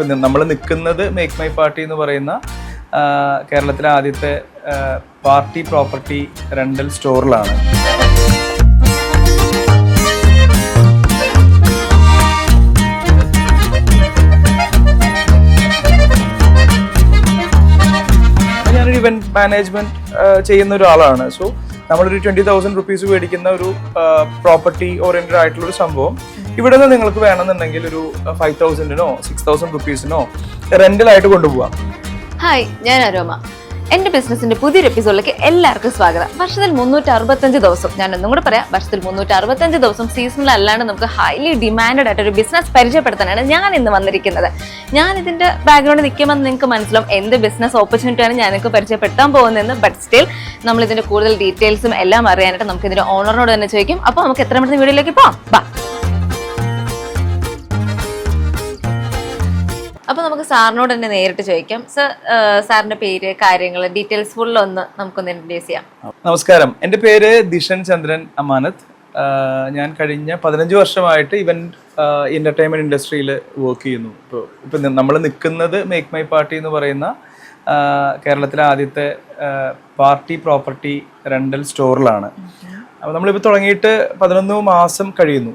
ഇപ്പം നമ്മൾ നിൽക്കുന്നത് മേക്ക് മൈ പാർട്ടി എന്ന് പറയുന്ന കേരളത്തിലെ ആദ്യത്തെ പാർട്ടി പ്രോപ്പർട്ടി റെന്റൽ സ്റ്റോറിലാണ്. ഞാനൊരു ഇവന്റ് മാനേജ്മെന്റ് ചെയ്യുന്ന ഒരാളാണ്. സോ നമ്മളൊരു ട്വന്റി തൗസൻഡ് റുപ്പീസ് മേടിക്കുന്ന ഒരു പ്രോപ്പർട്ടി ഓറിയന്റഡ് ആയിട്ടുള്ള ഒരു സംഭവം. ഇവിടെ നിന്ന് നിങ്ങൾക്ക് വേണമെന്നുണ്ടെങ്കിൽ ഒരു ഫൈവ് തൗസൻഡിനോ സിക്സ് തൗസൻഡ് റുപ്പീസിനോ റെന്റലായിട്ട് കൊണ്ടുപോകാം ഹായ് ഞാൻ അരോമ. എന്റെ ബിസിനസിന്റെ പുതിയൊരു എപ്പിസോഡിലേക്ക് എല്ലാവർക്കും സ്വാഗതം. വർഷത്തിൽ മുന്നൂറ്റി അറുപത്തഞ്ച് ദിവസം ഞാൻ ഒന്നും കൂടെ പറയാം വർഷത്തിൽ മുന്നൂറ്റി അറുപത്തഞ്ച് ദിവസം സീസണിൽ അല്ലാണ്ട് നമുക്ക് ഹൈലി ഡിമാൻഡ് ആയിട്ട് ഒരു ബിസിനസ് പരിചയപ്പെടുത്താനാണ് ഞാൻ ഇന്ന് വന്നിരിക്കുന്നത്. ഞാൻ ഇതിന്റെ ബാക്ക്ഗ്രൗണ്ട് നിൽക്കുമ്പോൾ നിങ്ങൾക്ക് മനസ്സിലാവും എന്ത് ബിസിനസ് ഓപ്പർച്യൂണിറ്റിയാണ് ഞാൻ നിങ്ങൾക്ക് പരിചയപ്പെടുത്താൻ പോകുന്നതെന്ന്. ബട്ട് സ്റ്റിൽ നമ്മൾ ഇതിന്റെ കൂടുതൽ ഡീറ്റെയിൽസും എല്ലാം അറിയാനായിട്ട് നമുക്ക് ഇതിന്റെ ഓണറിനോട് തന്നെ ചോദിക്കും. അപ്പോൾ നമുക്ക് എത്ര മണിക്ക് വീഡിയോയിലേക്ക് പോവാം? അപ്പൊ നമുക്ക് സാറിനോട് തന്നെ നേരിട്ട് ചോദിക്കാം. സർ സാറിന്റെ പേര് കാര്യങ്ങൾ ഡീറ്റെയിൽസ് ഫുൾ ഒന്ന് നമുക്കൊന്ന് ഇൻട്രൊഡ്യൂസ് ചെയ്യാം. നമസ്കാരം. എന്റെ പേര് ദിഷൻ ചന്ദ്രൻ അമാനത്ത്. ഞാൻ കഴിഞ്ഞ പതിനഞ്ച് വർഷമായിട്ട് ഇവൻ എന്റർടൈൻമെന്റ് ഇൻഡസ്ട്രിയിൽ വർക്ക് ചെയ്യുന്നു. ഇപ്പോൾ ഇപ്പം നമ്മൾ നിൽക്കുന്നത് മേക്ക് മൈ പാർട്ടി എന്ന് പറയുന്ന കേരളത്തിലെ ആദ്യത്തെ പാർട്ടി പ്രോപ്പർട്ടി റെന്റൽ സ്റ്റോറിലാണ് അപ്പോൾ നമ്മളിപ്പോൾ തുടങ്ങിയിട്ട് പതിനൊന്ന് മാസം കഴിയുന്നു.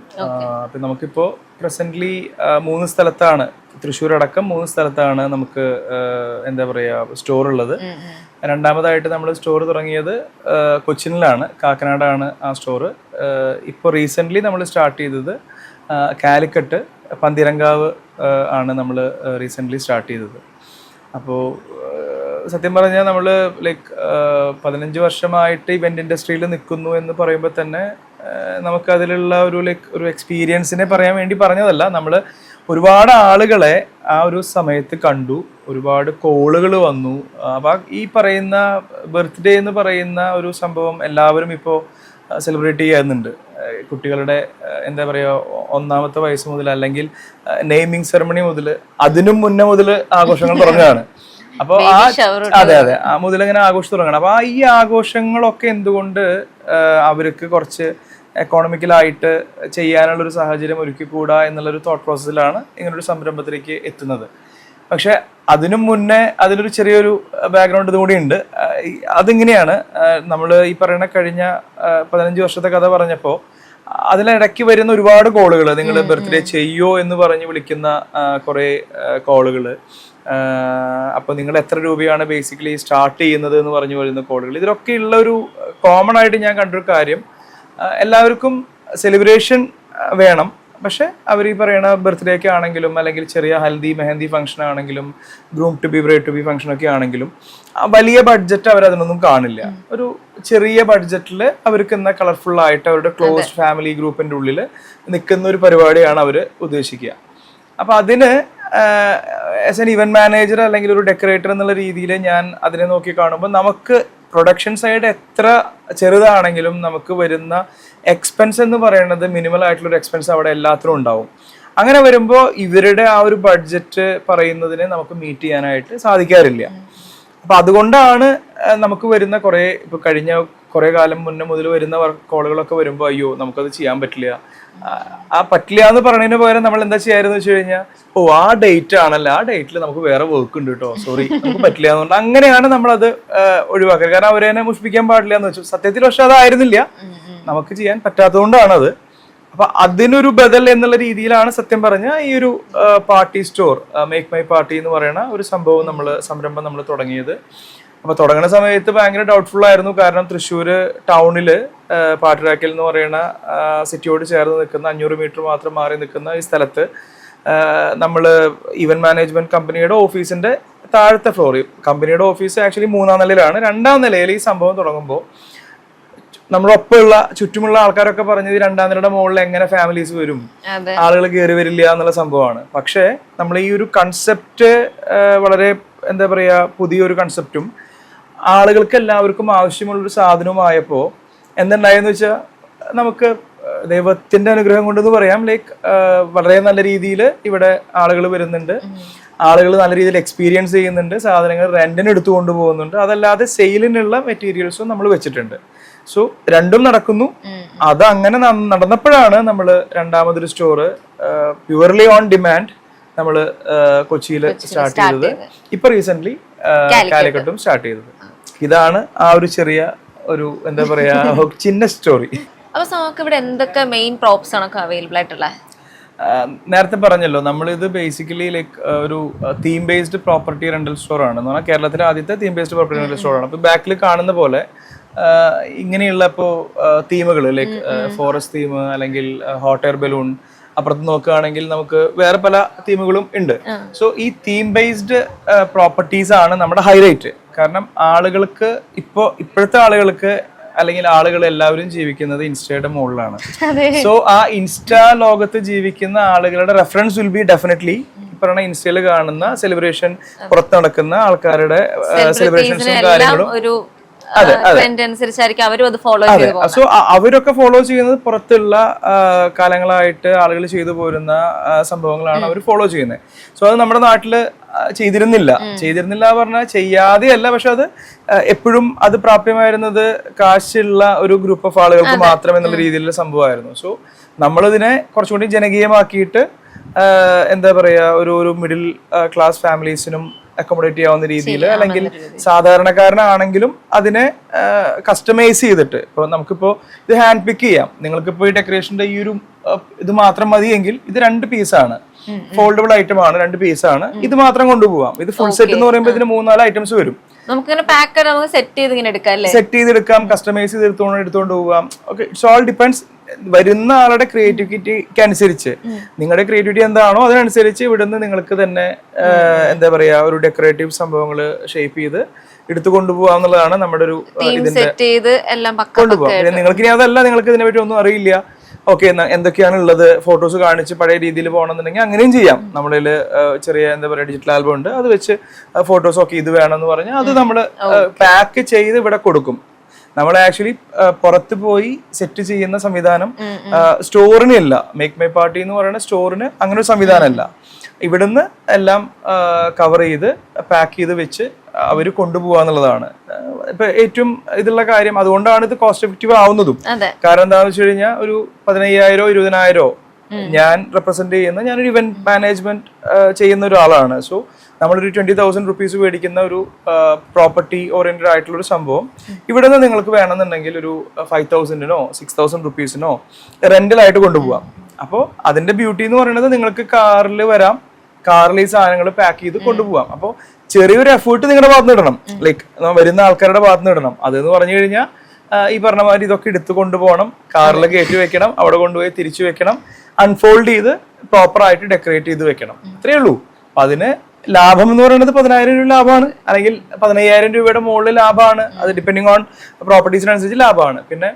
അപ്പം നമുക്കിപ്പോൾ പ്രസന്റ്ലി മൂന്ന് സ്ഥലത്താണ് തൃശ്ശൂർ അടക്കം മൂന്ന് സ്ഥലത്താണ് നമുക്ക് എന്താ പറയുക സ്റ്റോർ ഉള്ളത് രണ്ടാമതായിട്ട് നമ്മൾ സ്റ്റോർ തുടങ്ങിയത് കൊച്ചിനിലാണ് കാക്കനാടാണ് ആ സ്റ്റോർ ഇപ്പോൾ റീസെന്റ്ലി നമ്മൾ സ്റ്റാർട്ട് ചെയ്തത് കാലിക്കട്ട് പന്തിരങ്കാവ് ആണ് നമ്മൾ റീസെന്റ്ലി സ്റ്റാർട്ട് ചെയ്തത്. അപ്പോൾ സത്യം പറഞ്ഞാൽ നമ്മൾ ലൈക്ക് പതിനഞ്ച് വർഷമായിട്ട് ഇവന്റ് ഇൻഡസ്ട്രിയിൽ നിൽക്കുന്നു എന്ന് പറയുമ്പോൾ തന്നെ നമുക്ക് നമുക്കതിലുള്ള ഒരു ലൈക്ക് ഒരു എക്സ്പീരിയൻസിനെ പറയാൻ വേണ്ടി പറഞ്ഞതല്ല. നമ്മൾ ഒരുപാട് ആളുകളെ ആ ഒരു സമയത്ത് കണ്ടു. ഒരുപാട് കോളുകൾ വന്നു. അപ്പം ഈ പറയുന്ന ബർത്ത്ഡേ എന്ന് പറയുന്ന ഒരു സംഭവം എല്ലാവരും ഇപ്പോൾ സെലിബ്രേറ്റ് ചെയ്യുന്നുണ്ട്. കുട്ടികളുടെ എന്താ പറയുക ഒന്നാമത്തെ വയസ്സ് മുതൽ അല്ലെങ്കിൽ നെയ്മിങ് സെറമണി മുതൽ അതിനും മുന്നേ മുതൽ ആഘോഷങ്ങൾ തുടങ്ങുകയാണ്. അപ്പോൾ ആ അതെ അതെ. ആ മുതൽ ഇങ്ങനെ ആഘോഷം തുടങ്ങണം അപ്പോൾ ആ ഈ ആഘോഷങ്ങളൊക്കെ എന്തുകൊണ്ട് അവർക്ക് കുറച്ച് എക്കോണമിക്കലായിട്ട് ചെയ്യാനുള്ളൊരു സാഹചര്യം ഒരുക്കിക്കൂടാ എന്നുള്ളൊരു തോട്ട് പ്രോസസ്സിലാണ് ഇങ്ങനൊരു സംരംഭത്തിലേക്ക് എത്തുന്നത്. പക്ഷെ അതിനു മുന്നേ അതിനൊരു ചെറിയൊരു ബാക്ക്ഗ്രൗണ്ട് ഇതും കൂടി ഉണ്ട്. അതിങ്ങനെയാണ് നമ്മൾ ഈ പറയുന്ന കഴിഞ്ഞ പതിനഞ്ച് വർഷത്തെ കഥ പറഞ്ഞപ്പോൾ അതിലിടയ്ക്ക് വരുന്ന ഒരുപാട് കോളുകൾ നിങ്ങൾ ബർത്ത്ഡേ ചെയ്യോ എന്ന് പറഞ്ഞ് വിളിക്കുന്ന കുറേ കോളുകൾ അപ്പോൾ നിങ്ങൾ എത്ര രൂപയാണ് ബേസിക്കലി സ്റ്റാർട്ട് ചെയ്യുന്നത് എന്ന് പറഞ്ഞു വരുന്ന കോളുകൾ ഇതിലൊക്കെ ഉള്ള ഒരു കോമൺ ആയിട്ട് ഞാൻ കണ്ടൊരു കാര്യം എല്ലാവർക്കും സെലിബ്രേഷൻ വേണം. പക്ഷെ അവർ ഈ പറയുന്ന ബർത്ത്ഡേക്ക് ആണെങ്കിലും അല്ലെങ്കിൽ ചെറിയ ഹൽദി മെഹന്തി ഫംഗ്ഷൻ ആണെങ്കിലും groom to be bride to be function ഒക്കെ ആണെങ്കിലും വലിയ ബഡ്ജറ്റ് അവർ അതിനൊന്നും കാണില്ല. ഒരു ചെറിയ ബഡ്ജറ്റിൽ അവർക്ക് ഇന്ന കളർഫുൾ ആയിട്ട് അവരുടെ ക്ലോസ് ഫാമിലി ഗ്രൂപ്പിന്റെ ഉള്ളിൽ നിൽക്കുന്ന ഒരു പരിപാടിയാണ് അവർ ഉദ്ദേശിക്കുക. അപ്പൊ അതിന് ആസ് എൻ ഇവന്റ് മാനേജർ അല്ലെങ്കിൽ ഒരു ഡെക്കറേറ്റർ എന്നുള്ള രീതിയിൽ ഞാൻ അതിനെ നോക്കി കാണുമ്പോൾ നമുക്ക് പ്രൊഡക്ഷൻ സൈഡ് എത്ര ചെറുതാണെങ്കിലും നമുക്ക് വരുന്ന എക്സ്പെൻസ് എന്ന് പറയുന്നത് മിനിമൽ ആയിട്ടുള്ള ഒരു എക്സ്പെൻസ് അവിടെ എല്ലാത്തിനും ഉണ്ടാവും. അങ്ങനെ വരുമ്പോൾ ഇവരുടെ ആ ഒരു ബഡ്ജറ്റ് പറയുന്നതിനെ നമുക്ക് മീറ്റ് ചെയ്യാനായിട്ട് സാധിക്കാറില്ല. അപ്പൊ അതുകൊണ്ടാണ് നമുക്ക് വരുന്ന കുറേ ഇപ്പൊ കഴിഞ്ഞ കുറേ കാലം മുന്നേ മുതൽ വരുന്ന കോളുകളൊക്കെ വരുമ്പോൾ അയ്യോ നമുക്കത് ചെയ്യാൻ പറ്റില്ല. ആ, പറ്റില്ല എന്ന് പറയുന്നതിന് പകരം നമ്മൾ എന്താ ചെയ്യാറെന്ന് വെച്ച് കഴിഞ്ഞാൽ ഓ ആ ഡേറ്റ് ആണല്ലോ ആ ഡേറ്റിൽ നമുക്ക് വേറെ വർക്ക് ഉണ്ട് കേട്ടോ സോറി നമുക്ക് പറ്റില്ല എന്നുകൊണ്ട് അങ്ങനെയാണ് നമ്മൾ അത് ഒഴിവാക്കുക കാരണം അവരെ തന്നെ മുഷിപ്പിക്കാൻ പാടില്ല എന്ന് വെച്ചു. സത്യത്തിൽ പക്ഷെ അതായിരുന്നില്ല നമുക്ക് ചെയ്യാൻ പറ്റാത്തതുകൊണ്ടാണത്. അപ്പൊ അതിനൊരു ബദൽ എന്നുള്ള രീതിയിലാണ് സത്യം പറഞ്ഞ ഈ ഒരു party store make my party എന്ന് പറയുന്ന ഒരു സംഭവം നമ്മൾ സംരംഭം നമ്മൾ തുടങ്ങിയത്. അപ്പൊ തുടങ്ങുന്ന സമയത്ത് ഭയങ്കര ഡൗട്ട്ഫുൾ ആയിരുന്നു. കാരണം തൃശ്ശൂർ ടൗണിൽ പാട്ടുരാക്കൽ എന്ന് പറയുന്ന സിറ്റിയോട് ചേർന്ന് നിൽക്കുന്ന അഞ്ഞൂറ് മീറ്റർ മാത്രം മാറി നിൽക്കുന്ന ഈ സ്ഥലത്ത് നമ്മൾ ഇവന്റ് മാനേജ്മെന്റ് കമ്പനിയുടെ ഓഫീസിന്റെ താഴത്തെ ഫ്ലോറിൽ കമ്പനിയുടെ ഓഫീസ് ആക്ച്വലി മൂന്നാം നിലയിലാണ്. രണ്ടാം നിലയിൽ ഈ സംഭവം തുടങ്ങുമ്പോൾ നമ്മളൊപ്പമുള്ള ചുറ്റുമുള്ള ആൾക്കാരൊക്കെ പറഞ്ഞത് രണ്ടാം നിലയുടെ മുകളിൽ എങ്ങനെ ഫാമിലീസ് വരും ആളുകൾ കയറി വരില്ല എന്നുള്ള സംഭവമാണ്. പക്ഷേ നമ്മൾ ഈ ഒരു കൺസെപ്റ്റ് വളരെ എന്താ പറയുക പുതിയൊരു കൺസെപ്റ്റും ആളുകൾക്ക് എല്ലാവർക്കും ആവശ്യമുള്ളൊരു സാധനവുമായപ്പോൾ എന്തുണ്ടായെന്ന് വെച്ചാൽ നമുക്ക് ദൈവത്തിന്റെ അനുഗ്രഹം കൊണ്ടെന്ന് പറയാം. ലൈക്ക് വളരെ നല്ല രീതിയിൽ ഇവിടെ ആളുകൾ വരുന്നുണ്ട്. ആളുകൾ നല്ല രീതിയിൽ എക്സ്പീരിയൻസ് ചെയ്യുന്നുണ്ട്. സാധനങ്ങൾ റെന്റിന് എടുത്തു കൊണ്ടുപോകുന്നുണ്ട്. അതല്ലാതെ സെയിലിനുള്ള മെറ്റീരിയൽസും നമ്മൾ വെച്ചിട്ടുണ്ട്. സോ രണ്ടും നടക്കുന്നു. അത് അങ്ങനെ നടന്നപ്പോഴാണ് നമ്മൾ രണ്ടാമതൊരു സ്റ്റോർ പ്യുവർലി ഓൺ ഡിമാൻഡ് നമ്മൾ കൊച്ചിയിൽ സ്റ്റാർട്ട് ചെയ്തത്. ഇപ്പൊ റീസെന്റ് കാലിക്കട്ടും സ്റ്റാർട്ട് ചെയ്തത്. ഇതാണ് ആ ഒരു ചെറിയ ഒരു എന്താ പറയാ ചിന്ന സ്റ്റോറി അപ്പൊ നമുക്ക് ഇവിടെ എന്തൊക്കെ മെയിൻ പ്രോപ്സ് ആണ് അവൈലബിൾ ആയിട്ടുള്ളത് നേരത്തെ പറഞ്ഞല്ലോ നമ്മളിത് ബേസിക്കലി ലൈക്ക് ഒരു theme based property rental store ആണ്. എന്ന് പറഞ്ഞാൽ കേരളത്തിലെ ആദ്യത്തെ theme based property rental store ആണ് അപ്പോൾ ബാക്കിൽ കാണുന്ന പോലെ ഇങ്ങനെയുള്ള ഇപ്പോൾ തീമുകൾ ലൈക്ക് ഫോറസ്റ്റ് തീം അല്ലെങ്കിൽ ഹോട്ട് എയർ ബലൂൺ അപ്പുറത്ത് നോക്കുകയാണെങ്കിൽ നമുക്ക് വേറെ പല തീമുകളും ഉണ്ട്. സോ ഈ തീം ബേസ്ഡ് പ്രോപ്പർട്ടീസ് ആണ് നമ്മുടെ ഹൈലൈറ്റ് കാരണം ആളുകൾക്ക് ഇപ്പോ ഇപ്പോഴത്തെ ആളുകൾക്ക് അല്ലെങ്കിൽ ആളുകൾ എല്ലാവരും ജീവിക്കുന്നത് ഇൻസ്റ്റയുടെ മുകളിലാണ്. സോ ആ ഇൻസ്റ്റാ ലോകത്ത് ജീവിക്കുന്ന ആളുകളുടെ റെഫറൻസ് വിൽ ബി ഡെഫിനറ്റ്ലി പറയുന്ന ഇൻസ്റ്റയിൽ കാണുന്ന സെലിബ്രേഷൻ പുറത്ത് നടക്കുന്ന ആൾക്കാരുടെ സെലിബ്രേഷൻസും കാര്യങ്ങളും ട്രെൻഡ് അനുസരിച്ചായിരിക്കും അവരും അത് ഫോളോ ചെയ്ത് സോ അവരൊക്കെ ഫോളോ ചെയ്യുന്നത് പുറത്തുള്ള കാലങ്ങളായിട്ട് ആളുകൾ ചെയ്തു പോരുന്ന സംഭവങ്ങളാണ് അവർ ഫോളോ ചെയ്യുന്നത്. സോ അത് നമ്മുടെ നാട്ടിൽ ആ, ചെയ്തിരുന്നില്ല. ചെയ്തിരുന്നില്ല പറഞ്ഞാൽ ചെയ്യാതെയല്ല. പക്ഷെ അത് എപ്പോഴും അത് പ്രാപ്യമായിരുന്നത് കാശുള്ള ഒരു ഗ്രൂപ്പ് ഓഫ് ആളുകൾക്ക് മാത്രം എന്നുള്ള രീതിയിലുള്ള സംഭവമായിരുന്നു. സോ നമ്മളിതിനെ കുറച്ചുകൂടി ജനകീയമാക്കിയിട്ട് എന്താ പറയാ ഒരു ഒരു മിഡിൽ ക്ലാസ് ഫാമിലീസിനും അക്കോമഡേറ്റ് ചെയ്യാവുന്ന രീതിയിൽ അല്ലെങ്കിൽ സാധാരണക്കാരനാണെങ്കിലും അതിനെ കസ്റ്റമൈസ് ചെയ്തിട്ട്. ഇപ്പോൾ നമുക്കിപ്പോൾ ഇത് ഹാൻഡ് പിക്ക് ചെയ്യാം. നിങ്ങൾക്കിപ്പോൾ ഈ ഡെക്കറേഷന്റെ ഈ ഒരു ഇത് മാത്രം മതിയെങ്കിൽ ഇത് രണ്ട് പീസാണ് ഫോൾഡബിൾ ഐറ്റം ആണ് രണ്ട് പീസാണ് ഇത് മാത്രം കൊണ്ടുപോകാം ഇത് ഫുൾ സെറ്റ് എന്ന് പറയുമ്പോൾ ഇതിന് മൂന്നാൽ ഐറ്റംസ് വരും. നമുക്കിങ്ങനെ പാക്ക് നമുക്ക് സെറ്റ് ചെയ്ത് ഇങ്ങനെ എടുക്കാം അല്ലേ? സെറ്റ് ചെയ്തെടുക്കാം കസ്റ്റമൈസ് ചെയ്ത് എടുത്തോണ്ട് എടുത്തോണ്ട് പോവാം. ഓക്കെ ഇറ്റ്സ് ഓൾ ഡിപ്പെൻഡ്സ് വരുന്ന ആളുടെ ക്രിയേറ്റിവിറ്റിക്ക് അനുസരിച്ച്. നിങ്ങളുടെ ക്രിയേറ്റിവിറ്റി എന്താണോ അതിനനുസരിച്ച് ഇവിടുന്ന് നിങ്ങൾക്ക് തന്നെ എന്താ പറയാ ഒരു ഡെക്കറേറ്റീവ് സംഭവങ്ങൾ ഷേപ്പ് ചെയ്ത് എടുത്തു കൊണ്ടുപോകാം എന്നുള്ളതാണ് നമ്മുടെ ഒരു ഇതിന്റെ സെറ്റ് ചെയ്ത് എല്ലാം പക്ക കൊണ്ടുപോകാം നിങ്ങൾക്ക് ഇനി അതല്ല നിങ്ങൾക്ക് ഇതിനെ പറ്റി ഒന്നും അറിയില്ല. ഓക്കെ എന്തൊക്കെയാണ് ഉള്ളത് ഫോട്ടോസ് കാണിച്ച് പഴയ രീതിയിൽ പോകണമെന്നുണ്ടെങ്കിൽ അങ്ങനെയും ചെയ്യാം. നമ്മുടെ ചെറിയ എന്താ പറയുക ഡിജിറ്റൽ ആൽബം ഉണ്ട്. അത് വെച്ച് ഫോട്ടോസ് ഒക്കെ ഇത് വേണമെന്ന് പറഞ്ഞാൽ അത് നമ്മൾ പാക്ക് ചെയ്ത് ഇവിടെ കൊടുക്കും. നമ്മൾ ആക്ച്വലി പുറത്ത് പോയി സെറ്റ് ചെയ്യുന്ന സംവിധാനം സ്റ്റോറിന് അല്ല മേക്ക് മൈ പാർട്ടി എന്ന് പറയുന്ന സ്റ്റോറിന് അങ്ങനെ ഒരു സംവിധാനമല്ല ഇവിടുന്ന് എല്ലാം കവർ ചെയ്ത് പാക്ക് ചെയ്ത് വെച്ച് അവർ കൊണ്ടുപോകുക എന്നുള്ളതാണ്. ഇപ്പൊ ഏറ്റവും ഇതുള്ള കാര്യം അതുകൊണ്ടാണ് ഇത് കോസ്റ്റ് എഫക്റ്റീവ് ആവുന്നതും. കാരണം എന്താണെന്ന് വെച്ച് കഴിഞ്ഞാൽ ഒരു പതിനയ്യായിരോ ഇരുപതിനായിരോ ഞാൻ റെപ്രസെന്റ് ചെയ്യുന്ന ഞാൻ ഒരു ഇവന്റ് മാനേജ്മെന്റ് ചെയ്യുന്ന ഒരാളാണ്. സോ നമ്മളൊരു ട്വന്റി തൗസൻഡ് റുപ്പീസ് മേടിക്കുന്ന ഒരു പ്രോപ്പർട്ടി ഓറിയന്റഡ് ആയിട്ടുള്ള ഒരു സംഭവം. ഇവിടെ നിന്ന് നിങ്ങൾക്ക് വേണമെന്നുണ്ടെങ്കിൽ ഒരു ഫൈവ് തൗസൻഡിനോ സിക്സ് തൗസൻഡ് റുപ്പീസിനോ റെന്റലായിട്ട് കൊണ്ടുപോകാം അപ്പോൾ അതിന്റെ ബ്യൂട്ടി എന്ന് പറയുന്നത് നിങ്ങൾക്ക് കാറിൽ വരാം. കാറിൽ ഈ സാധനങ്ങൾ പാക്ക് ചെയ്ത് കൊണ്ടുപോകാം അപ്പോൾ ചെറിയൊരു എഫേർട്ട് നിങ്ങളുടെ ഭാഗത്ത് നിന്ന് ഇടണം. ലൈക്ക് വരുന്ന ആൾക്കാരുടെ ഭാഗത്ത് നിന്ന് ഇടണം. അതെന്ന് പറഞ്ഞു കഴിഞ്ഞാൽ ഈ പറഞ്ഞ മാതിരി ഇതൊക്കെ എടുത്തു കൊണ്ടുപോകണം. കാറിൽ കയറ്റി വെക്കണം. അവിടെ കൊണ്ടുപോയി തിരിച്ചു വെക്കണം. അൺഫോൾഡ് ചെയ്ത് പ്രോപ്പർ ആയിട്ട് ഡെക്കറേറ്റ് ചെയ്ത് വെക്കണം. അത്രയേ ഉള്ളൂ. അപ്പം അതിന് ലാഭം എന്ന് പറയുന്നത് പതിനായിരം രൂപ ലാഭമാണ്. അല്ലെങ്കിൽ പതിനയ്യായിരം രൂപയുടെ മുകളിൽ ലാഭമാണ്. അത് ഡിപ്പെൻഡിങ് ഓൺ പ്രോപ്പർട്ടീസിനനുസരിച്ച് ലാഭമാണ്. പിന്നെ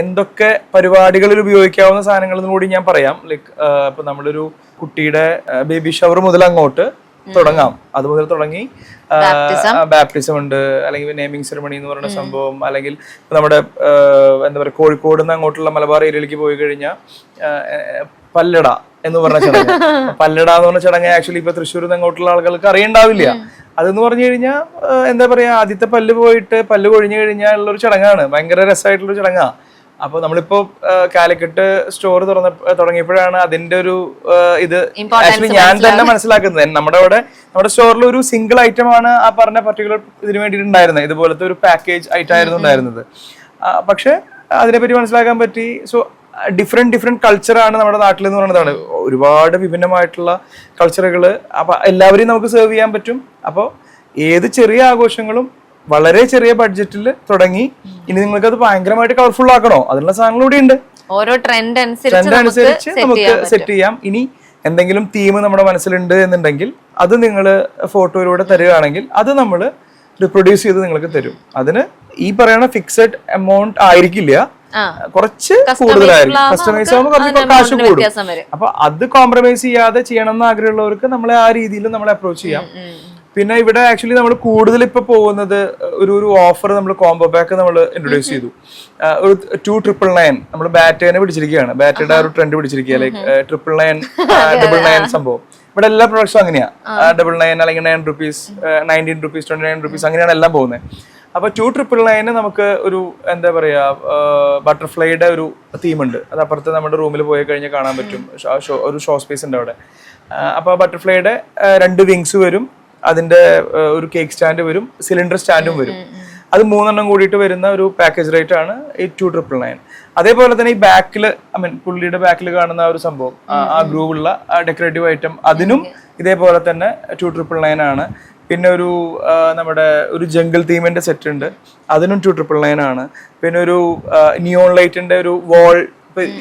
എന്തൊക്കെ പരിപാടികളിൽ ഉപയോഗിക്കാവുന്ന സാധനങ്ങൾ കൂടി ഞാൻ പറയാം. ലൈക്ക് ഇപ്പൊ നമ്മളൊരു കുട്ടിയുടെ ബേബി ഷവർ മുതൽ അങ്ങോട്ട് തുടങ്ങാം. അത് മുതൽ തുടങ്ങി ബാപ്റ്റിസം ഉണ്ട്. അല്ലെങ്കിൽ നേമിംഗ് സെറമണി എന്ന് പറയുന്ന സംഭവം. അല്ലെങ്കിൽ നമ്മുടെ എന്താ പറയുക കോഴിക്കോട് നിന്ന് അങ്ങോട്ടുള്ള മലബാർ ഏരിയയിലേക്ക് പോയി കഴിഞ്ഞാൽ പല്ലട എന്ന് പറഞ്ഞ ചടങ്ങ്. പല്ലട എന്ന് പറഞ്ഞ ചടങ്ങ് ആക്ച്വലി ഇപ്പൊ തൃശ്ശൂർ നിന്ന് അങ്ങോട്ടുള്ള ആളുകൾക്ക് അറിയണ്ടാവില്ല. അതെന്ന് പറഞ്ഞു കഴിഞ്ഞാൽ എന്താ പറയാ ആദ്യത്തെ പല്ല് പോയിട്ട് പല്ല് കൊഴിഞ്ഞു കഴിഞ്ഞാൽ ഉള്ള ഒരു ചടങ്ങാണ്. ഭയങ്കര രസമായിട്ടുള്ള ഒരു ചടങ്ങാ. അപ്പൊ നമ്മളിപ്പോ കാലിക്കറ്റ് സ്റ്റോർ തുറന്ന തുടങ്ങിയപ്പോഴാണ് അതിന്റെ ഒരു ഇത് ആക്ച്വലി ഞാൻ തന്നെ മനസ്സിലാക്കുന്നത്. നമ്മുടെ അവിടെ നമ്മുടെ സ്റ്റോറിൽ ഒരു സിംഗിൾ ഐറ്റം ആണ് ആ പറഞ്ഞ പർട്ടിക്കുലർ ഇതിന് വേണ്ടിയിട്ടുണ്ടായിരുന്നത് ഇതുപോലത്തെ ഒരു പാക്കേജ് ഐറ്റം ആയിരുന്നു ഉണ്ടായിരുന്നത്. പക്ഷെ അതിനെപ്പറ്റി മനസ്സിലാക്കാൻ പറ്റി. സോ ഡിഫറെന്റ് ഡിഫറെന്റ് കൾച്ചറാണ് നമ്മുടെ നാട്ടിൽ എന്ന് പറയുന്നതാണ്. ഒരുപാട് വിഭിന്നമായിട്ടുള്ള കൾച്ചറുകൾ അപ്പൊ എല്ലാവരെയും നമുക്ക് സെർവ് ചെയ്യാൻ പറ്റും. അപ്പോൾ ഏത് ചെറിയ ആഘോഷങ്ങളും വളരെ ചെറിയ ബഡ്ജറ്റിൽ തുടങ്ങി. ഇനി നിങ്ങൾക്ക് അത് ഭയങ്കരമായിട്ട് കളർഫുൾ ആക്കണോ? അതിനുള്ള സാധനങ്ങൾ ഇവിടെ ഉണ്ട്. ഓരോ ട്രെൻഡ് അനുസരിച്ച് നമുക്ക് സെറ്റ് ചെയ്യാം. ഇനി എന്തെങ്കിലും തീം നമ്മുടെ മനസ്സിലുണ്ട് എന്നുണ്ടെങ്കിൽ അത് നിങ്ങൾ ഫോട്ടോയിലൂടെ തരികയാണെങ്കിൽ അത് നമ്മൾ റിപ്രൊഡ്യൂസ് ചെയ്ത് നിങ്ങൾക്ക് തരും. അതിന് ഈ പറയുന്ന ഫിക്സഡ് എമൗണ്ട് ആയിരിക്കില്ല. കുറച്ച് കൂടുതലായിരിക്കും. കസ്റ്റമൈസ് ആവുമ്പോൾ കുറച്ച് കാശ് കൂടും. അപ്പൊ അത് കോംപ്രമൈസ് ചെയ്യാതെ ചെയ്യണം എന്ന് ആഗ്രഹമുള്ളവർക്ക് നമ്മളെ ആ രീതിയിൽ നമ്മളെ അപ്രോച്ച് ചെയ്യാം. പിന്നെ ഇവിടെ ആക്ച്വലി നമ്മൾ കൂടുതൽ ഇപ്പൊ പോകുന്നത് ഒരു ഒരു ഓഫർ നമ്മൾ കോംബോ പാക്ക് നമ്മൾ ഇൻട്രൊഡ്യൂസ് ചെയ്തു. ഒരു ടു ട്രിപ്പിൾ നയൻ നമ്മൾ ബാറ്റേനെ പിടിച്ചിരിക്കുകയാണ്. ബാറ്റയുടെ ഒരു trend പിടിച്ചിരിക്കുക like triple nine double nine സംഭവം. ഇവിടെ എല്ലാ പ്രൊഡക്ട്സും അങ്ങനെയാ. ഡബിൾ നയൻ അല്ലെങ്കിൽ nine rupees nineteen rupees twenty nine rupees അങ്ങനെയാണ് എല്ലാം പോകുന്നത് അപ്പൊ ടു ട്രിപ്പിൾ നയന് നമുക്ക് ഒരു എന്താ പറയാ ബട്ടർഫ്ലൈയുടെ ഒരു തീം ഉണ്ട്. അത് അപ്പുറത്ത് നമ്മുടെ റൂമിൽ പോയി കഴിഞ്ഞാൽ കാണാൻ പറ്റും. ഒരു ഷോ സ്പേസ് ഉണ്ട് അവിടെ. അപ്പോൾ ബട്ടർഫ്ലൈയുടെ രണ്ട് വിങ്സ് വരും. അതിന്റെ ഒരു കേക്ക് സ്റ്റാൻഡ് വരും സിലിണ്ടർ സ്റ്റാൻഡും വരും. അത് മൂന്നെണ്ണം കൂടിയിട്ട് വരുന്ന ഒരു പാക്കേജ് റേറ്റ് ആണ് എയ്റ്റ് ടു ട്രിപ്പിൾ നയൻ അതേപോലെ തന്നെ ഈ ബാക്കിൽ ഐ മീൻ പുള്ളിയുടെ ബാക്കിൽ കാണുന്ന ആ ഒരു സംഭവം ആ- ആ ഗ്രൂവുള്ള ഡെക്കറേറ്റീവ് ഐറ്റം അതിനും ഇതേപോലെ തന്നെ ടു ട്രിപ്പിൾ നയൻ ആണ്. പിന്നെ ഒരു നമ്മുടെ ഒരു ജംഗിൾ തീമിന്റെ സെറ്റ് ഉണ്ട് അതിനും ടു ട്രിപ്പിൾ നയൻ ആണ്. പിന്നെ ഒരു നിയോൺ ലൈറ്റിന്റെ ഒരു വാൾ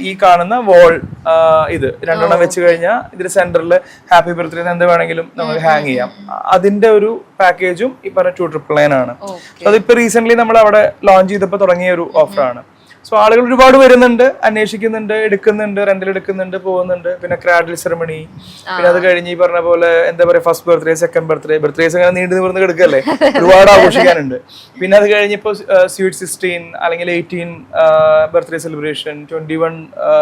ഈ കാണുന്ന വോൾ ഇത് രണ്ടെണ്ണം വെച്ച് കഴിഞ്ഞാൽ ഇതിന്റെ സെന്ററിൽ ഹാപ്പി ബർത്ത്ഡേ എന്ത് വേണമെങ്കിലും നമുക്ക് ഹാങ് ചെയ്യാം. അതിന്റെ ഒരു പാക്കേജും ഈ പറഞ്ഞ ടു ട്രിപ്പിൾ നയൻ ആണ്. അതിപ്പോ റീസെന്റ് നമ്മൾ അവിടെ ലോഞ്ച് ചെയ്തപ്പോൾ തുടങ്ങിയ ഒരു ഓഫറാണ് സോ ആളുകൾ ഒരുപാട് വരുന്നുണ്ട് അന്വേഷിക്കുന്നുണ്ട് എടുക്കുന്നുണ്ട് റെന്റിൽ എടുക്കുന്നുണ്ട് പോകുന്നുണ്ട്. പിന്നെ ക്രാഡിൽ സെറമണി പിന്നെ അത് കഴിഞ്ഞ് ഈ പറഞ്ഞ പോലെ എന്താ പറയാ first birthday second birthday birthdays അങ്ങനെ നീണ്ടു നിവർന്ന് കിടക്കല്ലേ? ഒരുപാട് ആഘോഷിക്കാനുണ്ട്. പിന്നെ അത് കഴിഞ്ഞ് ഇപ്പോൾ സ്വീറ്റ് സിക്സ്റ്റീൻ അല്ലെങ്കിൽ eighteen birthday celebration twenty one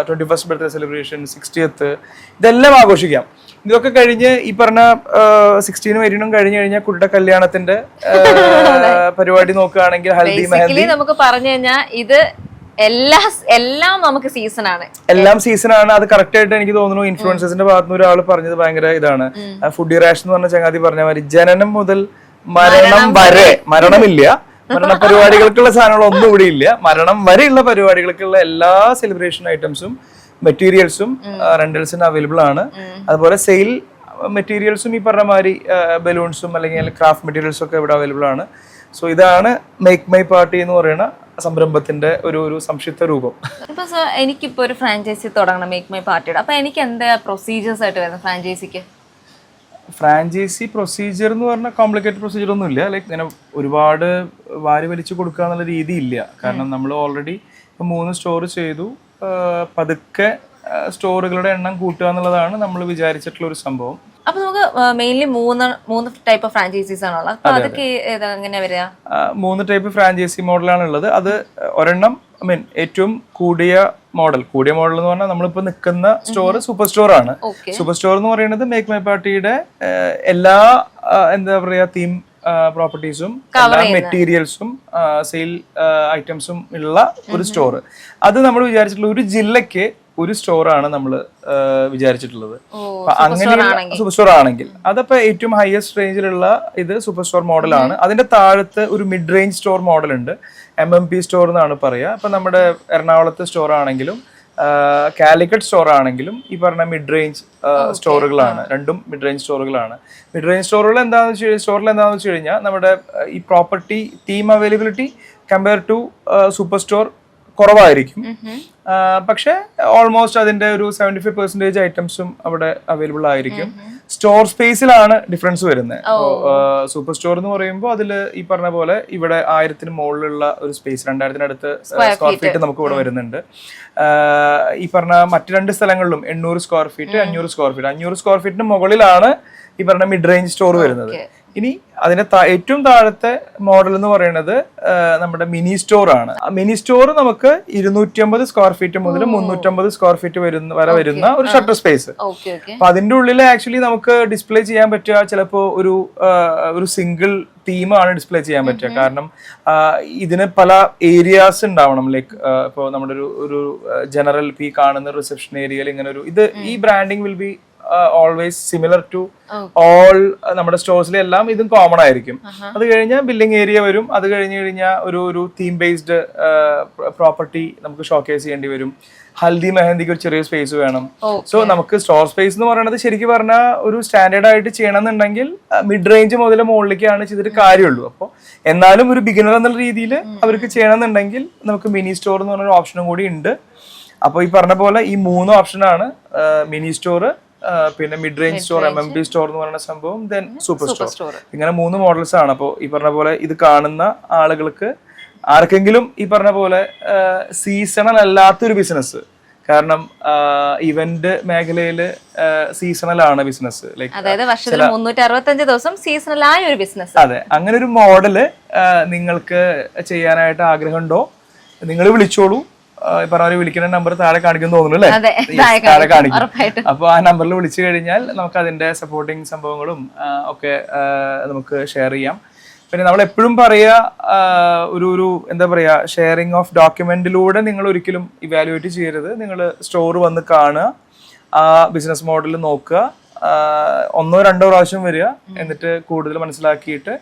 twenty first birthday celebration sixtieth ഇതെല്ലാം ആഘോഷിക്കാം. ഇതൊക്കെ കഴിഞ്ഞ് ഈ പറഞ്ഞ സിക്സ്റ്റീനും എയ്റ്റീനും കഴിഞ്ഞ് കഴിഞ്ഞാൽ കുട്ടിയുടെ കല്യാണത്തിന്റെ പരിപാടി നോക്കുകയാണെങ്കിൽ ഹൽദി മെഹന്തി നമുക്ക് പറഞ്ഞു കഴിഞ്ഞാൽ ഇത് എല്ലാ എല്ലാം നമുക്ക് സീസൺ ആണ്. എല്ലാം സീസൺ ആണ്. അത് കറക്റ്റ് ആയിട്ട് എനിക്ക് തോന്നുന്നു ഇൻഫ്ലുവൻസേഴ്സിന്റെ ഭാഗത്തുനിന്ന് ഒരാൾ പറഞ്ഞത് ഭയങ്കര ഇതാണ്. ഫുഡ് റാഷൻ എന്ന് പറഞ്ഞ ചങ്ങാതി പറഞ്ഞ മാതിരി ജനനം മുതൽ മരണം വരെ. മരണമില്ല. മരണ പരിപാടികൾക്കുള്ള സാധനങ്ങൾ ഒന്നും ഇവിടെ ഇല്ല. മരണം വരെയുള്ള പരിപാടികൾക്കുള്ള എല്ലാ സെലിബ്രേഷൻ ഐറ്റംസും മെറ്റീരിയൽസും റെന്റൽസിന് അവൈലബിൾ ആണ്. അതുപോലെ സെയിൽ മെറ്റീരിയൽസും ഈ പറഞ്ഞ മാതിരി ബലൂൺസും അല്ലെങ്കിൽ ക്രാഫ്റ്റ് മെറ്റീരിയൽസും ഒക്കെ ഇവിടെ അവൈലബിൾ ആണ്. സോ ഇതാണ് മേക്ക് മൈ പാർട്ടി എന്ന് പറയുന്ന സംരംഭത്തിന്റെ ഒരു ഒരു സംക്ഷിപ്ത രൂപം. ഇപ്പൊ സർ എനിക്കിപ്പോ ഒരു ഫ്രാഞ്ചൈസി തുടങ്ങണം മേക്ക് മൈ പാർട്ടിയുടെ അപ്പൊ എനിക്ക് എന്താ പ്രൊസീജിയേഴ്സ് ആയിട്ട് വരുന്നത് ഫ്രാഞ്ചൈസിക്ക് ഫ്രാഞ്ചൈസി പ്രൊസീജിയർ എന്ന് പറഞ്ഞാൽ കോംപ്ലിക്കേറ്റഡ് പ്രൊസീജിയർ ഒന്നും ഇല്ല. ലൈക്ക് ഇങ്ങനെ ഒരുപാട് വാരി വലിച്ചു കൊടുക്കുക എന്നുള്ള രീതി ഇല്ല കാരണം നമ്മൾ ഓൾറെഡി ഇപ്പം മൂന്ന് സ്റ്റോർ ചെയ്തു. പതുക്കെ സ്റ്റോറുകളുടെ എണ്ണം കൂട്ടുക എന്നുള്ളതാണ് നമ്മൾ വിചാരിച്ചിട്ടുള്ള ഒരു സംഭവം. അപ്പൊ നമുക്ക് മെയിൻലി മൂന്ന് മൂന്ന് ടൈപ്പ് ഓഫ് ഫ്രാഞ്ചൈസീസ് ആണുള്ളത്. അപ്പൊ അതൊക്കെ എങ്ങനെയാ വരിക? മൂന്ന് ടൈപ്പ് ഫ്രാഞ്ചൈസി മോഡലാണ് ഉള്ളത്. അത് ഒരെണ്ണം ഐ മീൻ ഏറ്റവും കൂടിയ മോഡൽ കൂടിയ മോഡൽ എന്ന് പറഞ്ഞാൽ നമ്മളിപ്പോൾ നിൽക്കുന്ന സ്റ്റോർ സൂപ്പർ സ്റ്റോർ ആണ്. സൂപ്പർ സ്റ്റോർ എന്ന് പറയുന്നത് മേക്ക് മൈ പാർട്ടിയുടെ എല്ലാ എന്താ പറയാ തീം പ്രോപ്പർട്ടീസും എല്ലാ മെറ്റീരിയൽസും സെയിൽ ഐറ്റംസും ഉള്ള ഒരു സ്റ്റോർ അത് നമ്മൾ വിചാരിച്ചിട്ടുള്ള ഒരു ജില്ലയ്ക്ക് ഒരു സ്റ്റോറാണ് നമ്മൾ വിചാരിച്ചിട്ടുള്ളത്. അങ്ങനെ സൂപ്പർ സ്റ്റോർ ആണെങ്കിൽ. അതപ്പോ ഏറ്റവും ഹയസ്റ്റ് റേഞ്ചിലുള്ള ഇത് സൂപ്പർ സ്റ്റോർ മോഡലാണ്. അതിന്റെ താഴത്ത് ഒരു മിഡ് റേഞ്ച് സ്റ്റോർ മോഡൽ ഉണ്ട്. എം എം പി സ്റ്റോർ എന്നാണ് പറയുക അപ്പൊ നമ്മുടെ എറണാകുളത്തെ സ്റ്റോർ ആണെങ്കിലും കാലിക്കറ്റ് സ്റ്റോർ ആണെങ്കിലും ഈ പറഞ്ഞ മിഡ് റേഞ്ച് സ്റ്റോറുകളാണ് രണ്ടും മിഡ് റേഞ്ച് സ്റ്റോറുകളാണ് മിഡ് റേഞ്ച് സ്റ്റോറുകൾ എന്താണെന്ന് വെച്ച് കഴിഞ്ഞാൽ സ്റ്റോറിൽ എന്താണെന്ന് വെച്ച് കഴിഞ്ഞാൽ നമ്മുടെ ഈ property theme availability compare to super store കുറവായിരിക്കും. പക്ഷേ ഓൾമോസ്റ്റ് അതിന്റെ ഒരു സെവന്റി ഫൈവ് പെർസെന്റേജ് ഐറ്റംസും അവിടെ അവൈലബിൾ ആയിരിക്കും. സ്റ്റോർ സ്പേസിലാണ് ഡിഫറൻസ് വരുന്നത് സൂപ്പർ സ്റ്റോർ എന്ന് പറയുമ്പോൾ അതിൽ ഈ പറഞ്ഞ പോലെ ഇവിടെ ആയിരത്തിന് മുകളിലുള്ള ഒരു സ്പേസ് രണ്ടായിരത്തിനടുത്ത് സ്ക്വയർ ഫീറ്റ് നമുക്ക് ഇവിടെ വരുന്നുണ്ട്. ഈ പറഞ്ഞ മറ്റു രണ്ട് സ്ഥലങ്ങളിലും എണ്ണൂറ് സ്ക്വയർ ഫീറ്റ് അഞ്ഞൂറ് സ്ക്വയർ ഫീറ്റ് അഞ്ഞൂറ് സ്ക്വയർ ഫീറ്റിന് മുകളിലാണ് ഈ പറഞ്ഞ മിഡ് റേഞ്ച് സ്റ്റോർ വരുന്നത്. ഇനി അതിന്റെ ഏറ്റവും താഴത്തെ മോഡൽ എന്ന് പറയുന്നത് നമ്മുടെ മിനി സ്റ്റോർ ആണ്. മിനി സ്റ്റോർ നമുക്ക് ഇരുന്നൂറ്റി അമ്പത് സ്ക്വയർ ഫീറ്റ് മുതൽ മുന്നൂറ്റമ്പത് സ്ക്വയർ ഫീറ്റ് വരുന്ന വരെ വരുന്ന ഒരു ഷട്ടർ സ്പേസ് അപ്പൊ അതിന്റെ ഉള്ളിൽ ആക്ച്വലി നമുക്ക് ഡിസ്പ്ലേ ചെയ്യാൻ പറ്റുക. ചിലപ്പോ ഒരു ഒരു സിംഗിൾ തീമാണ് ഡിസ്പ്ലേ ചെയ്യാൻ പറ്റുക. കാരണം ആ, ഇതിന് പല ഏരിയാസ് ഉണ്ടാവണം. ലൈക്ക് ഇപ്പോ നമ്മുടെ ഒരു ഒരു ജനറൽ പി കാണുന്ന റിസപ്ഷൻ ഏരിയയിൽ ഇങ്ങനെ ഒരു ഇത് ഈ branding will be always similar to all നമ്മുടെ സ്റ്റോഴ്സിലെ എല്ലാം ഇതും കോമൺ ആയിരിക്കും. അത് കഴിഞ്ഞാൽ ബില്ലിംഗ് ഏരിയ വരും. അത് കഴിഞ്ഞ് കഴിഞ്ഞാൽ ഒരു ഒരു തീം ബേസ്ഡ് പ്രോപ്പർട്ടി നമുക്ക് ഷോക്കേസ് ചെയ്യേണ്ടി വരും. ഹൽദി മെഹന്തിക്ക് ഒരു ചെറിയ സ്പേസ് വേണം. സോ നമുക്ക് സ്റ്റോർ സ്പേസ് എന്ന് പറയുന്നത് ശരിക്കും പറഞ്ഞാൽ ഒരു സ്റ്റാൻഡേർഡ് ആയിട്ട് ചെയ്യണമെന്നുണ്ടെങ്കിൽ മിഡ് റേഞ്ച് മുതൽ മുകളിലേക്കാണ് ചെയ്തിട്ട് കാര്യമുള്ളൂ. അപ്പോൾ എന്നാലും ഒരു ബിഗിനർ എന്നുള്ള രീതിയിൽ അവർക്ക് ചെയ്യണമെന്നുണ്ടെങ്കിൽ നമുക്ക് മിനി സ്റ്റോർ എന്ന് പറഞ്ഞൊരു ഓപ്ഷനും കൂടി ഉണ്ട്. അപ്പോൾ ഈ പറഞ്ഞ പോലെ ഈ മൂന്ന് ഓപ്ഷനാണ് മിനി സ്റ്റോർ പിന്നെ mid range store M M B store എന്ന് പറയുന്ന സംഭവം ദെൻ സൂപ്പർ സ്റ്റോർ ഇങ്ങനെ മൂന്ന് മോഡൽസ് ആണ്. അപ്പോൾ ഈ പറഞ്ഞ പോലെ ഇത് കാണുന്ന ആളുകൾക്ക് ആർക്കെങ്കിലും ഈ പറഞ്ഞ പോലെ സീസണൽ അല്ലാത്തൊരു ബിസിനസ് കാരണം ഇവന്റ് മേഖലയിൽ സീസണൽ ആണ് ബിസിനസ് ലൈക്ക് അതായത് വർഷത്തിൽ മുന്നൂറ്റി അറുപത്തഞ്ച് ദിവസം സീസണലായ ഒരു ബിസിനസ് അതെ. അങ്ങനെ ഒരു മോഡൽ നിങ്ങൾക്ക് ചെയ്യാനായിട്ട് ആഗ്രഹമുണ്ടോ? നിങ്ങൾ വിളിച്ചോളൂ. പറഞ്ഞ വിളിക്കുന്ന നമ്പർ താഴെ കാണിക്കുന്നു തോന്നുന്നു അല്ലേ? താഴെ കാണിക്കും. അപ്പൊ ആ നമ്പറിൽ വിളിച്ചു കഴിഞ്ഞാൽ നമുക്ക് അതിന്റെ സപ്പോർട്ടിങ് സംഭവങ്ങളും ഒക്കെ നമുക്ക് ഷെയർ ചെയ്യാം. പിന്നെ നമ്മൾ എപ്പോഴും പറയുക ഒരു ഒരു എന്താ പറയാ ഷെയറിങ് ഓഫ് ഡോക്യുമെന്റിലൂടെ നിങ്ങൾ ഒരിക്കലും ഇവാലുവേറ്റ് ചെയ്യരുത്. നിങ്ങൾ സ്റ്റോർ വന്ന് കാണുക ആ ബിസിനസ് മോഡൽ നോക്കുക ഒന്നോ രണ്ടോ പ്രാവശ്യം വരിക എന്നിട്ട് കൂടുതൽ മനസ്സിലാക്കിയിട്ട്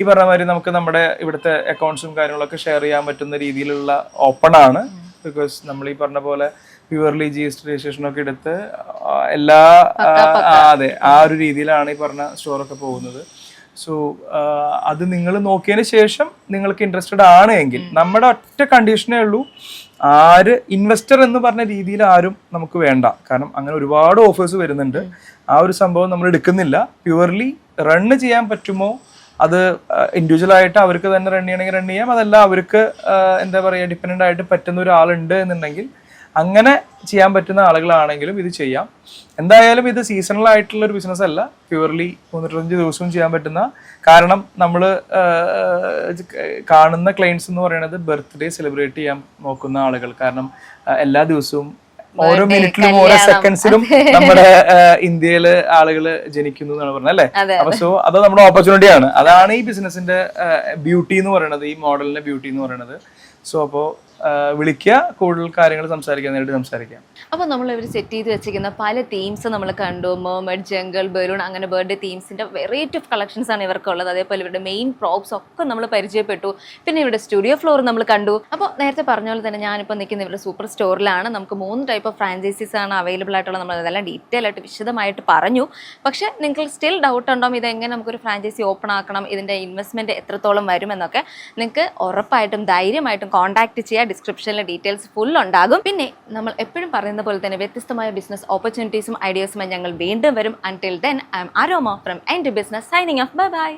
ഈ പറഞ്ഞ മാതിരി നമുക്ക് നമ്മുടെ ഇവിടുത്തെ അക്കൗണ്ട്സും കാര്യങ്ങളൊക്കെ ഷെയർ ചെയ്യാൻ പറ്റുന്ന രീതിയിലുള്ള ഓപ്പൺ ആണ്. ബിക്കോസ് നമ്മൾ ഈ പറഞ്ഞ പോലെ purely G S T registration ഒക്കെ എടുത്ത് എല്ലാ അതെ ആ ഒരു രീതിയിലാണ് ഈ പറഞ്ഞ സ്റ്റോറൊക്കെ പോകുന്നത്. സോ അത് നിങ്ങൾ നോക്കിയതിന് ശേഷം നിങ്ങൾക്ക് ഇൻട്രസ്റ്റഡ് ആണ് എങ്കിൽ നമ്മുടെ ഒറ്റ കണ്ടീഷനേ ഉള്ളൂ ആര് ഇൻവെസ്റ്റർ എന്ന് പറഞ്ഞ രീതിയിൽ ആരും നമുക്ക് വേണ്ട. കാരണം അങ്ങനെ ഒരുപാട് ഓഫേഴ്സ് വരുന്നുണ്ട്. ആ ഒരു സംഭവം നമ്മൾ എടുക്കുന്നില്ല. പ്യുവർലി റണ്ണ് ചെയ്യാൻ പറ്റുമോ അത് ഇൻഡിവിജ്വൽ ആയിട്ട് അവർക്ക് തന്നെ റൺ ചെയ്യണമെങ്കിൽ റൺ ചെയ്യാം. അതല്ല അവർക്ക് എന്താ പറയുക ഡിപ്പെൻഡന്റ് ആയിട്ട് പറ്റുന്ന ഒരാളുണ്ട് എന്നുണ്ടെങ്കിൽ അങ്ങനെ ചെയ്യാൻ പറ്റുന്ന ആളുകളാണെങ്കിലും ഇത് ചെയ്യാം. എന്തായാലും ഇത് സീസണൽ ആയിട്ടുള്ള ഒരു ബിസിനസ് അല്ല. പ്യുവർലി മുന്നൂറ്റഞ്ച് ദിവസവും ചെയ്യാൻ പറ്റുന്ന കാരണം നമ്മൾ കാണുന്ന ക്ലയൻസ് എന്ന് പറയുന്നത് ബർത്ത്ഡേ സെലിബ്രേറ്റ് ചെയ്യാൻ നോക്കുന്ന ആളുകൾ. കാരണം എല്ലാ ദിവസവും ഓരോ മിനിറ്റിലും ഓരോ സെക്കൻഡ്സിലും നമ്മുടെ ഇന്ത്യയിൽ ആളുകൾ ജനിക്കുന്നു എന്നാണ് പറഞ്ഞത് അല്ലേ? അപ്പൊ സോ അത് നമ്മുടെ ഓപ്പർച്യൂണിറ്റി ആണ്. അതാണ് ഈ ബിസിനസിന്റെ ബ്യൂട്ടി എന്ന് പറയുന്നത് ഈ മോഡലിന്റെ ബ്യൂട്ടി എന്ന് പറയുന്നത്. സോ അപ്പോ വിളിക്കുക കൂടുതൽ കാര്യങ്ങൾ സംസാരിക്കാൻ നേരിട്ട് സംസാരിക്കാം. അപ്പോൾ നമ്മൾ ഇവർ സെറ്റ് ചെയ്ത് വെച്ചിരിക്കുന്ന പല തീംസ് നമ്മൾ കണ്ടു. മേമഡ് ജംഗിൾ ബലൂൺ അങ്ങനെ ബർത്ത്ഡേ തീംസിന്റെ വെറൈറ്റി ഓഫ് കളക്ഷൻസ് ആണ് ഇവർക്കുള്ളത്. അതേപോലെ ഇവരുടെ മെയിൻ പ്രോപ്സ് ഒക്കെ നമ്മൾ പരിചയപ്പെട്ടു. പിന്നെ ഇവരുടെ സ്റ്റുഡിയോ ഫ്ലോർ നമ്മൾ കണ്ടു. അപ്പോൾ നേരത്തെ പറഞ്ഞ പോലെ തന്നെ ഞാനിപ്പോൾ നിൽക്കുന്ന ഇവരുടെ സൂപ്പർ സ്റ്റോറിലാണ് നമുക്ക് മൂന്ന് ടൈപ്പ് ഓഫ് ഫ്രാഞ്ചൈസീസ് ആണ് അവൈലബിൾ ആയിട്ടുള്ള നമ്മൾ അതെല്ലാം ഡീറ്റെയിൽ ആയിട്ട് വിശദമായിട്ട് പറഞ്ഞു. പക്ഷേ നിങ്ങൾക്ക് സ്റ്റിൽ ഡൗട്ട് ഉണ്ടോ? ഇത് എങ്ങനെ നമുക്കൊരു ഫ്രാഞ്ചൈസി ഓപ്പൺ ആക്കണം? ഇതിന്റെ ഇൻവെസ്റ്റ്മെന്റ് എത്രത്തോളം വരുമെന്നൊക്കെ നിങ്ങൾക്ക് ഉറപ്പായിട്ടും ധൈര്യമായിട്ടും കോൺടാക്ട് ചെയ്യുക ഡിസ്ക്രിപ്ഷനിലെ ഡീറ്റെയിൽസ് ഫുൾ ഉണ്ടാകും പിന്നെ നമ്മൾ എപ്പോഴും പറയുന്ന പോലെ തന്നെ വ്യത്യസ്തമായ ബിസിനസ് ഓപ്പർച്യൂണിറ്റീസും ഐഡിയാസുമായി ഞങ്ങൾ വീണ്ടും വരും. Until then I'm Aroma from എന്റെ business signing off bye bye